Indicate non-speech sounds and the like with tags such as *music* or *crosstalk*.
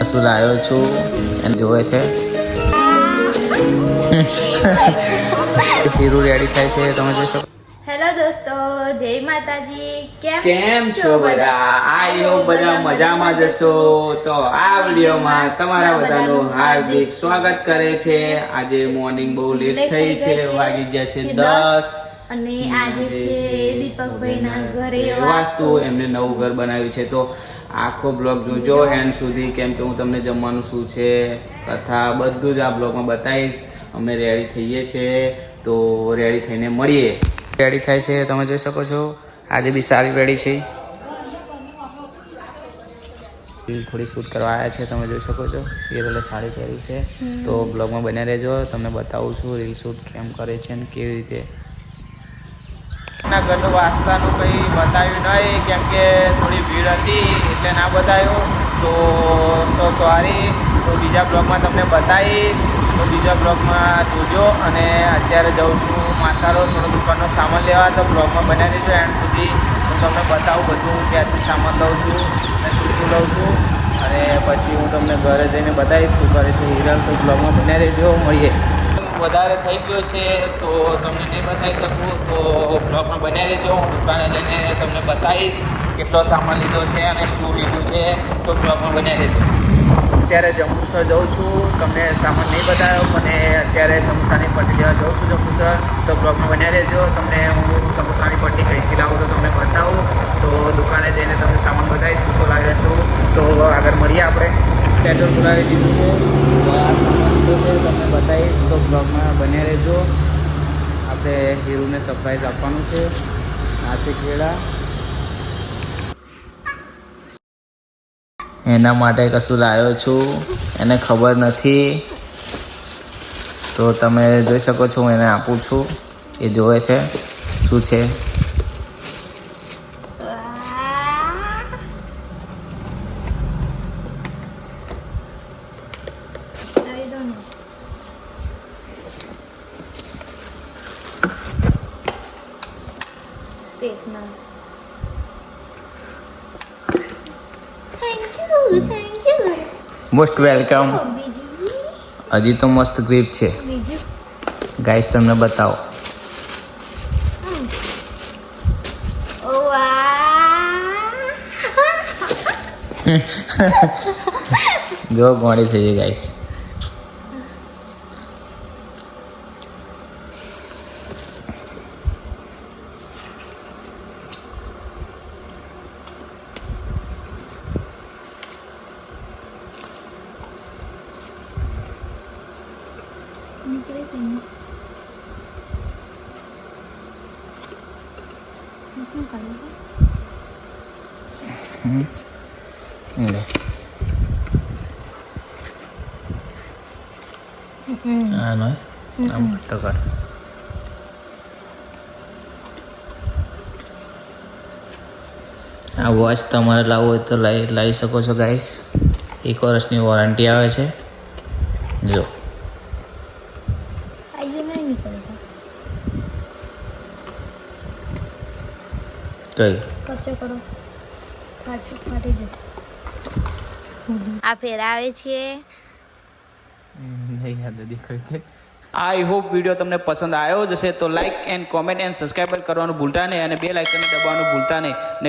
કશું લાવ્યો છું એમ જોવે છે. *laughs* શીરું રેડી થાય છે તમે જોઈ શકો. હેલો દોસ્તો જય માતાજી. કેમ કેમ છો બધા? આયો બધા મજામાં જશો. તો આ વિડીયોમાં તમારા બધાનું હાર્દિક સ્વાગત કરે છે. આજે મોર્નિંગ બહુ લેટ થઈ છે વાગી ગયા છે દસ. અને આજે છે દીપકભાઈના ઘરે વાસ્તુ એમને નવું ઘર બનાવ્યું છે. તો આખો બ્લોગ જોજો એન્ડ સુધી કેમ કે હું તમને જમવાનું શું છે કથા બધું જ આ બ્લોગમાં બતાવીશ. અમે રેડી થઈએ છીએ તો રેડી થઈને મળીએ. રેડી થાય છે તમે જોઈ શકો છો આજે બી સારી રેડી છે. થોડી શૂટ કરવા આવ્યા છે તમે જોઈ શકો છો એ હિરોલે સાડી પહેરી છે. તો બ્લોગમાં બન્યા રહેજો તમને બતાવું છું રીલ શૂટ કેમ કરે છે ને કેવી રીતે ના ઘરનું વાસ્તાનું કંઈ બતાવ્યું નહીં કેમ કે થોડી ભીડ હતી એટલે ના બતાવ્યું. તો સો સોરી. તો બીજા બ્લોગમાં તમને બતાવીશ. તો બીજા બ્લોગમાં જોજો અને અત્યારે જાઉં છું માસારો થોડો દુકાનનો સામાન લેવા. તો બ્લોગમાં બનાવી દેજો એન્ડ સુધી. હું તમને બતાવું બધું. હું ક્યાંથી સામાન લઉં છું અને શું શું લઉં છું. અને પછી હું તમને ઘરે જઈને બતાવીશ શું કરે છે હિરલ. તો બ્લોગમાં બનાવી દેજો મળીએ. વધારે થઈ ગયો છે, તો તમને નહીં બતાવી શકું. તો બ્લોગમાં બનાવી રહેજો. હું દુકાને જઈને તમને બતાવીશ કેટલો સામાન લીધો છે અને શું લીધું છે. તો બ્લોગમાં બનાવી રહેજો. અત્યારે જંબુસર જાઉં છું. તમને સામાન નહીં બતાવ્યો, મને અત્યારે સમોસાની પટ્ટી લેવા જાઉં છું જંબુસર. તો બ્લોગમાં બનાવી રહેજો. તમને હું સમોસાની પટ્ટી કઈથી લાવું તો તમને બતાવું. તો દુકાને જઈને તમને સામાન બતાવીશ, શું શું લાગે છું. તો આગળ મળીએ આપણે. પેટ્રોલ પુરાવી દીધું છે છે, તમને બતાવીશ. તો બ્લોગમાં બન્યા રહેજો. આપણે હીરુને સરપ્રાઈઝ આપવાનું છે. નાસિક છે એના માટે કશું લાવ્યો છું. એને ખબર નથી. તો તમે જોઈ શકો છો, હું એને આપું છું. એ જોવે છે, શું છે. Thank you thank you most welcome હજી તો મસ્ત ગ્રીપ છે. ગાઈસ તમને બતાવો. ઓ *laughs* જો ગોળી થઈ ગઈ ગાઈસ નીકળી ગઈ શું કરે લે છે આ વોચ તમારે લાવવો હોય તો લઈ લઈ શકો છો ગાઈસ એક વર્ષની વોરંટી આવે છે જો આઈએ નહીં નીકળતા કઈ કચો કરો પાછું ફાટી જશે આ ફેરાવે છે નહીં યાદ દીકરી આઈ હોપ વીડિયો તમને પસંદ આવ્યો જ હશે તો like and comment and subscribe કરવાનું ભૂલતા નહીં અને બે લાઇકન દબાવવાનું ભૂલતા નહીં ને